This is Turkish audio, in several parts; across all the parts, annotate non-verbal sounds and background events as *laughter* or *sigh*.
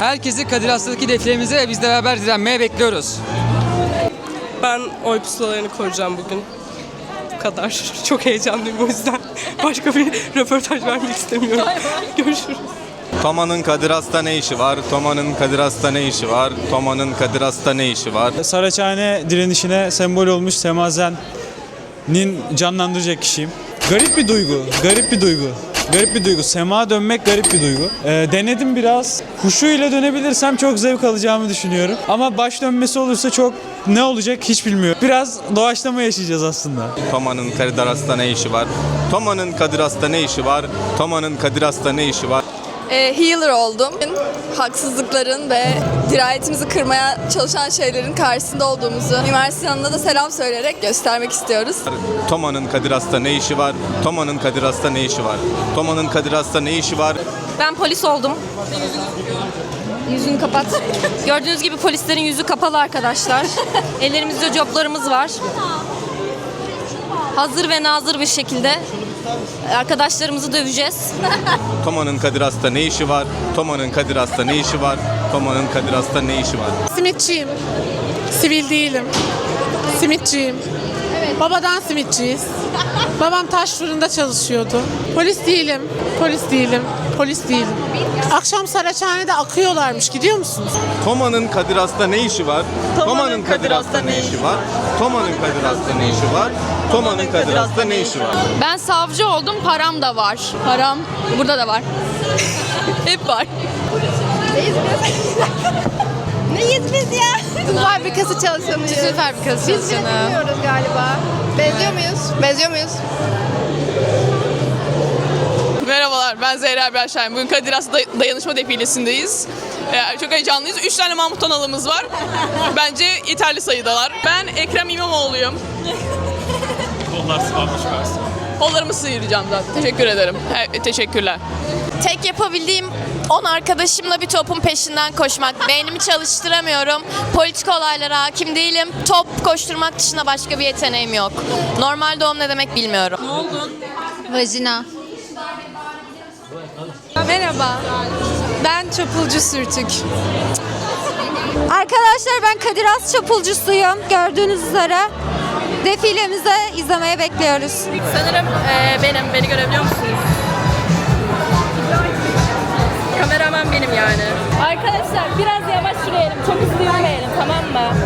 Herkesi Kadir Has'taki defilemize ve bizle beraber direnmeye bekliyoruz. Ben oy pusulalarını koyacağım bugün. Bu kadar. *laughs* Çok heyecanlıyım o yüzden. *laughs* Başka bir röportaj vermek istemiyorum. Görüşürüz. Toma'nın Kadir Has'ta ne işi var? Toma'nın Kadir Has'ta ne işi var? Toma'nın Kadir Has'ta ne işi var? Saraçhane direnişine sembol olmuş Semazen'in canlandıracak kişiyim. Garip bir duygu, garip bir duygu. Garip bir duygu. Sema dönmek garip bir duygu. Ee, denedim biraz. Kuşu ile dönebilirsem çok zevk alacağımı düşünüyorum. Ama baş dönmesi olursa çok ne olacak hiç bilmiyorum. Biraz doğaçlama yaşayacağız aslında. Toma'nın Kadir Has'ta ne işi var? Toma'nın Kadir Has'ta ne işi var? Toma'nın Kadir Has'ta ne işi var? E, healer oldum. Haksızlıkların ve dirayetimizi kırmaya çalışan şeylerin karşısında olduğumuzu üniversite yanında da selam söyleyerek göstermek istiyoruz. Toma'nın Kadir Has'ta ne işi var? Toma'nın Kadir Has'ta ne işi var? Toma'nın Kadir Has'ta ne işi var? Ben polis oldum. Yüzünü kapat. Gördüğünüz gibi polislerin yüzü kapalı arkadaşlar. *laughs* Ellerimizde coplarımız var. Hazır ve nazır bir şekilde arkadaşlarımızı döveceğiz. *laughs* Toma'nın Kadir Has'ta ne işi var? Toma'nın Kadir Has'ta ne işi var? Toma'nın Kadir Has'ta ne işi var? Simitçiyim. Sivil değilim. Simitçiyim. Babadan simitçiyiz. *laughs* Babam taş fırında çalışıyordu. Polis değilim. Polis değilim. Polis değilim. Akşam Saraçhane'de akıyorlarmış. Gidiyor musunuz? Toma'nın Kadir Has'ta ne işi var? Toma'nın Kadir Has'ta ne işi var? Toma'nın Kadir Has'ta ne işi var? Toma'nın Kadir Has'ta ne işi var? Ben savcı oldum, param da var. Param burada da var. *laughs* Hep var. Neyiz biz *laughs* ya? Tuz fabrikası çalışanıyız. Tütün fabrikası Biz çalışanı. bilmiyoruz galiba. Benziyor muyuz? Benziyor muyuz? Merhabalar, ben Zehra Berşahin. Bugün Kadir Has Day- Dayanışma Defilesindeyiz. Ee, çok heyecanlıyız. Üç tane Mahmut Analımız var. Bence yeterli sayıdalar. Ben Ekrem İmamoğlu'yum. Kollar sıvanmış Kollarımı sıyıracağım zaten. Teşekkür ederim. He, teşekkürler. Tek yapabildiğim 10 arkadaşımla bir topun peşinden koşmak. Beynimi çalıştıramıyorum. Politik olaylara hakim değilim. Top koşturmak dışında başka bir yeteneğim yok. Normal doğum ne demek bilmiyorum. Ne oldun? Vajina. Merhaba. Ben çapulcu sürtük. Arkadaşlar ben Kadir Has çapulcusuyum. Gördüğünüz üzere defilemize izlemeye bekliyoruz. Sanırım e, benim. Beni görebiliyor musunuz? Kameraman benim yani. Arkadaşlar biraz yavaş yürüyelim. Çok hızlı yürümeyelim tamam mı?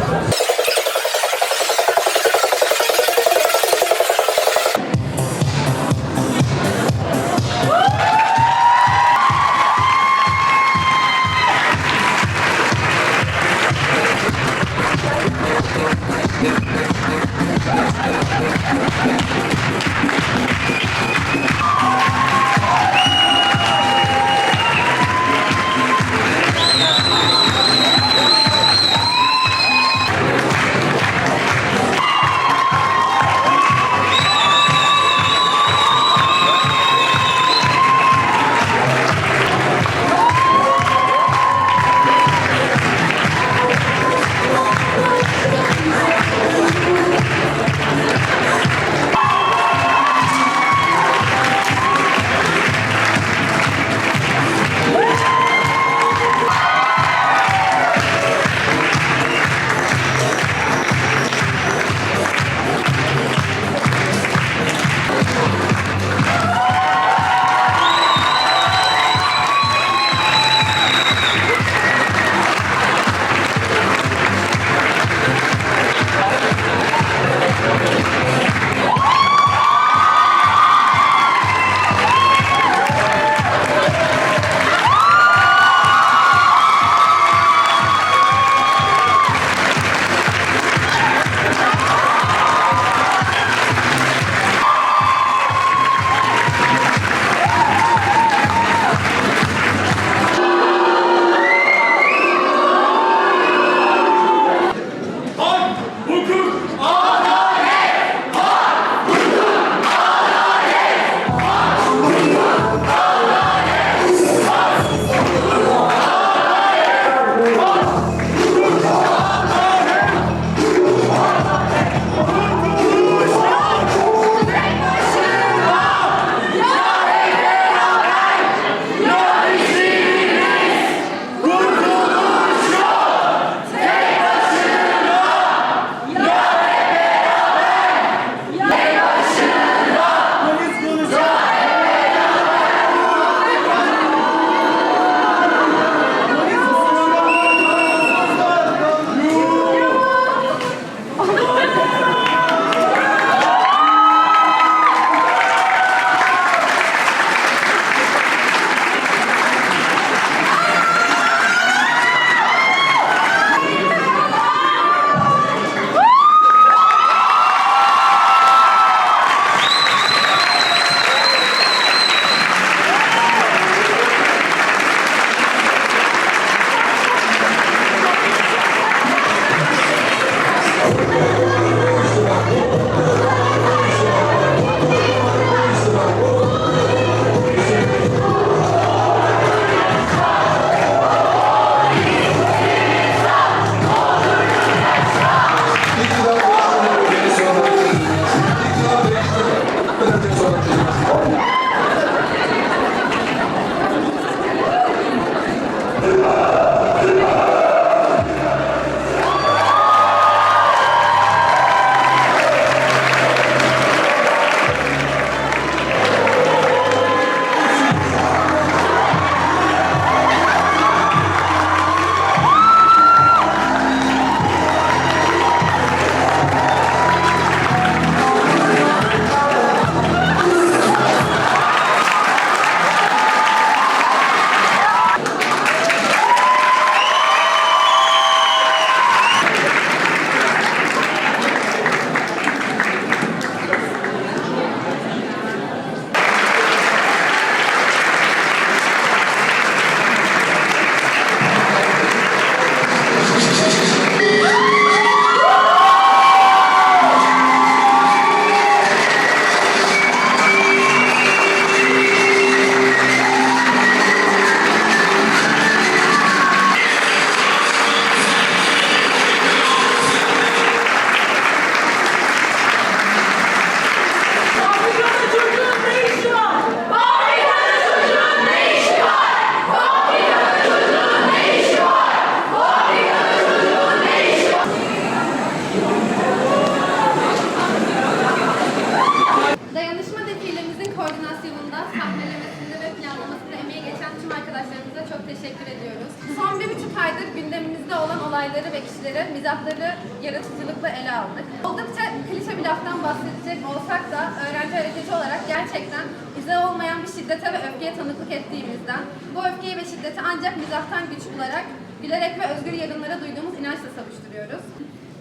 Yaratıcılıkla ele aldık. Oldukça klişe bir laftan bahsedecek olsak da öğrenci hareketi olarak gerçekten izah olmayan bir şiddete ve öfkeye tanıklık ettiğimizden bu öfkeyi ve şiddeti ancak mizahtan güç bularak gülerek ve özgür yarınlara duyduğumuz inançla savuşturuyoruz.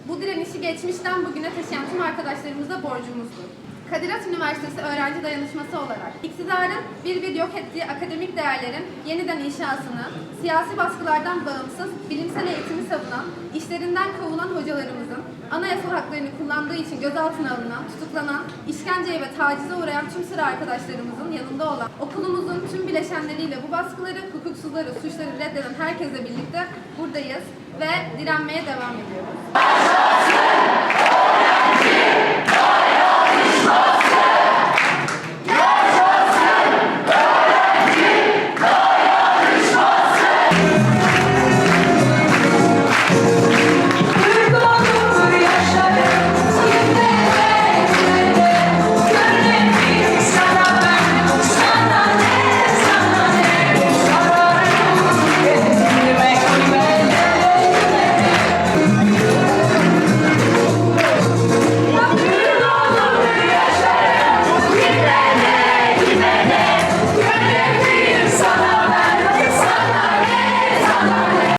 Bu direnişi geçmişten bugüne taşıyan tüm arkadaşlarımıza borcumuzdur. Kadir Has Üniversitesi öğrenci dayanışması olarak iktidarın bir yok ettiği akademik değerlerin yeniden inşasını, siyasi baskılardan bağımsız bilimsel eğitimi savunan, işlerinden kovulan hocalarımızın anayasal haklarını kullandığı için gözaltına alınan, tutuklanan, işkenceye ve tacize uğrayan tüm sıra arkadaşlarımızın yanında olan okulumuzun tüm bileşenleriyle bu baskıları, hukuksuzları, suçları reddeden herkesle birlikte buradayız ve direnmeye devam ediyoruz.